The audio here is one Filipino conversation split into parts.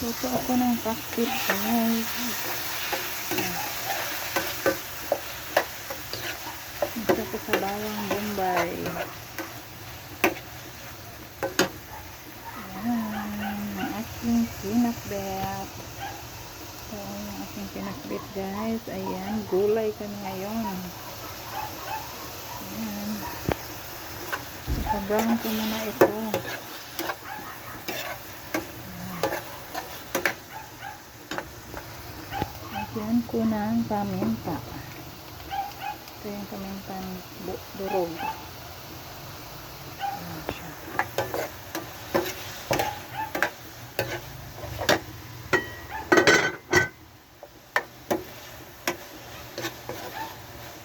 Luto ako ng cockpit guys. Ito ko sa bawang bombay. Ayan, ang aking pinakbet. So, yung aking pinakbet guys. Ayan, gulay kami ngayon. Ayan. Isa-brown ko muna ito. Lagyan ko ng paminta. Ito yung pamintang bu- durog.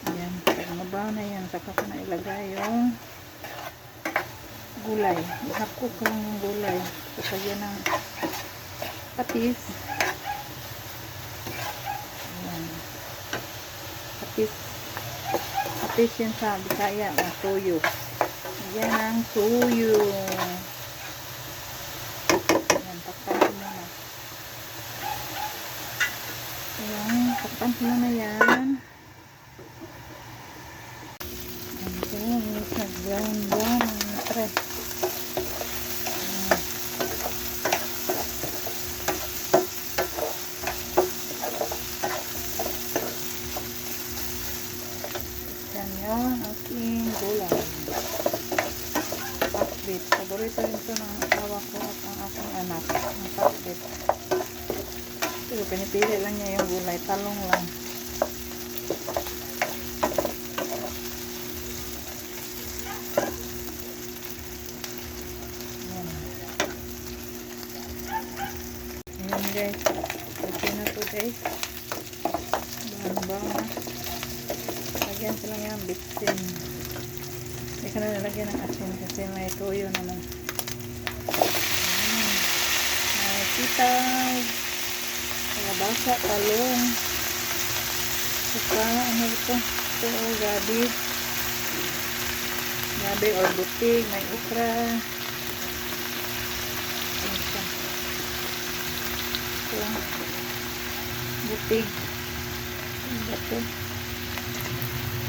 Ayan. Pag mabaw na yan, saka ko na ilagay yung gulay. Ihapko ko yung gulay. Saka yan ng patis. Ayan. Patis. Patis yan sa Bisaya. O, tuyo. Yan ang tuyo. Ayan, takpan ko muna. Ayan, takpan ko muna yan. Ayan, guys, nag-brown brown ang tre. Ayan. Yan yung aking gulay. Pakbit. Paborito rin ito ng asawa ko at ang aking anak. Ang pakbit. Pero pinipili lang niya yung gulay. Talong lang. Yan. Ayan guys. Okay na to guys. Bang-bang na. Lagyan ko lang yung bitsin. Hindi ko na nalagyan ng asin kasi may tuyo naman. May sitaw. Kalabasa, talong. Saka, ano ito? Ito, gabi. Gabi or butig. May ukra. Ayan siya. Ito. Butig. Ano ito?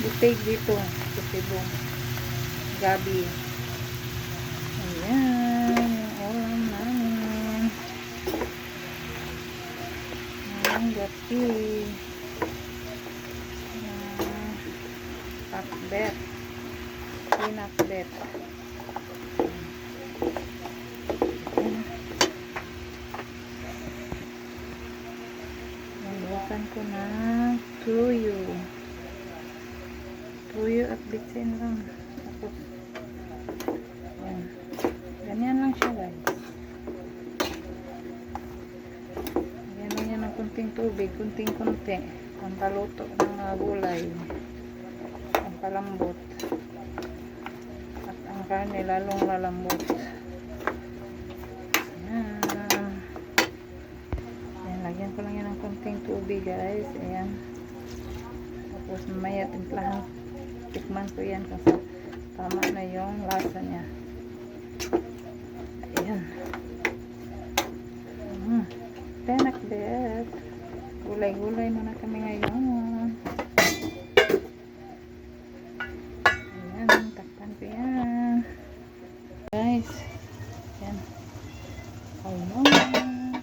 Butig dito. Kusibong. Gabi. Gabi. Ah, Pakbet. Pinakbet. Ayan. Naluwakan ko na tuyo. Tuyo at bitsin lang. Tapos, lang yan ng kunting tubig, kunting kunti. Pampaluto ng mga gulay. Pampalambot. At ang karne lalong lalambot. Yan. Ayan, lagyan ko lang yan ng kunting tubig guys. Ayan. Tapos mamaya timplahan. Tikman ko yan kasi tama na yung lasa niya. Ayan. Mm. Penakbet. Gulay-gulay muna kami ngayon. Ayan, takpan ko yan. Guys. Ayan. Ayan.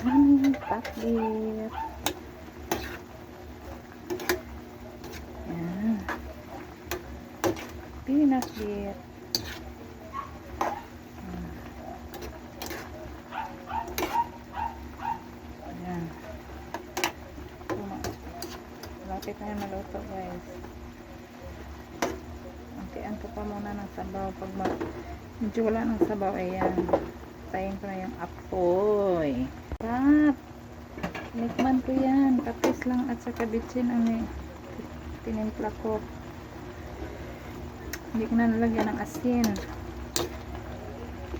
Ang aming pakbit. Ayan. Na yung maluto guys. Antian ko pa muna ng sabaw. Pag ma medyo wala ng sabaw, ayan. Tayin ko na yung apoy. Sarap! Nikman ko yan. Kapis lang at saka bitsin ang ni- tinimpla ko. Hindi ko na nalagyan ng asin.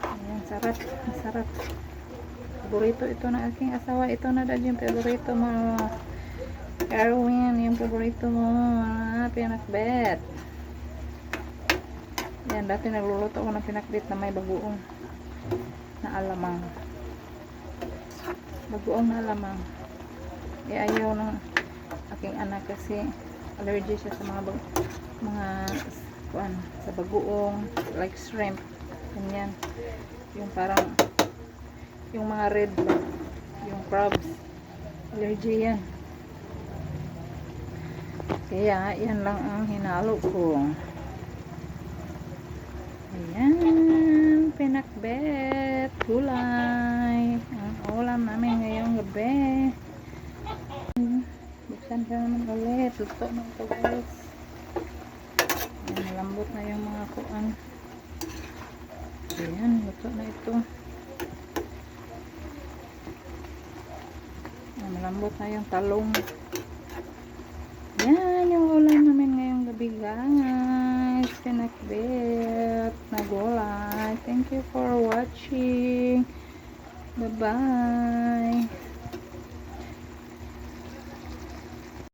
Ayan, sarap. Sarap. Paborito ito ng aking asawa. Ito na dad yung paborito mo. Erwin, yung paborito mo. Ah, pinakbet. Yan, dati nagluluto ako ng pinakbet na may bagoong. Na alamang. Bagoong na alamang. Eh, ayaw ng aking anak kasi allergy siya sa mga mga kuan sa bagoong like shrimp ganyan yung parang yung mga red yung crabs allergy yan kaya yan lang ang hinalo ko. Ayan pinakbet gulay. Ang ulam namin ngayong gabi. Buksan ka naman ulit. Luto na ito guys. Ayan, malambot na yung mga kuan. Ayan luto na ito. Ayan, malambot na yung talong yan yung ulam namin ngayong gabi guys. Pinakbet na gulay thank you for watching. Bye bye